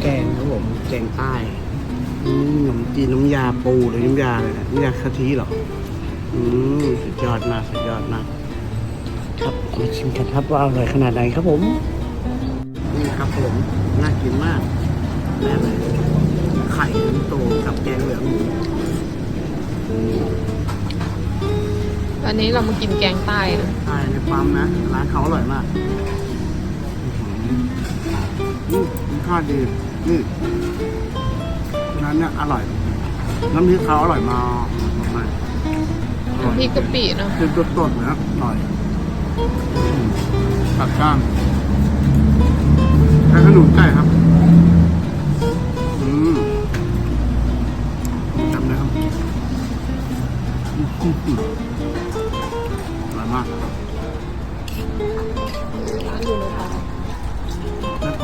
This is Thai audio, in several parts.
แกงครับผมแกงใต้อืมขนมจีนน้ำยาปูหรือน้ำยาอะไรนะน้ำยากะทิเหรออืมสุดยอดมากสุดยอดมากครับมาชิมกันครับว่าอร่อยขนาดไหนครับผม นี่ครับผมน่ากินมากแน่เลยไข่โตกับแกงเหลืองหมูวันนี้เรามากินแกงใต้นะใช่ในปั๊มนะร้านเขาอร่อยมากอื้ อหือนี่ค่าดีนี่ร้านเนี้ยอร่อย น้ำพริกเขาอร่อยมากมากๆอร่อยน้ำพริกกะปิเนาะคือสดๆนะอร่อยอืมตัดก้างใช้ขนมไก่ครับอืมจำได้ครับอื้อหืออร่อยมากร้านอยู่ในตลาดใน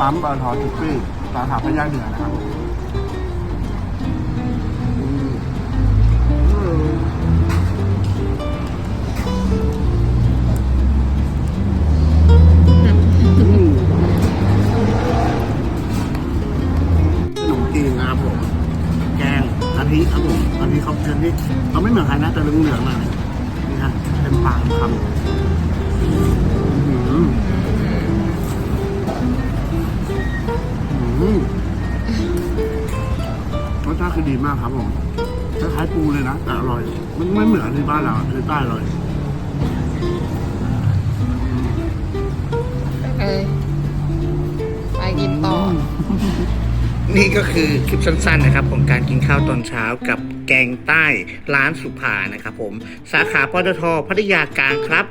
ปั๊มปตทจุดฟี่สาขาพญาเหนือนะครับขนมจีนนะครับผม แกงกะทิครับผมกะทิเขาเป็นที่เขาไม่เหมือนใครนะแต่เหลืองๆหน่อยนี่ฮะเต็มปากคำ ชาติคือดีมากครับผมคล้ายๆปูเลยนะแต่อร่อย มันไม่เหมือนที่บ้านเราที่ใต้เลยเอ้ยไปกินต่อ นี่ก็คือคลิปสั้นๆนะครับของการกินข้าวตอนเช้ากับแกงใต้ร้านสุภานะครับผม สาขาปตทพัทยากลางครับ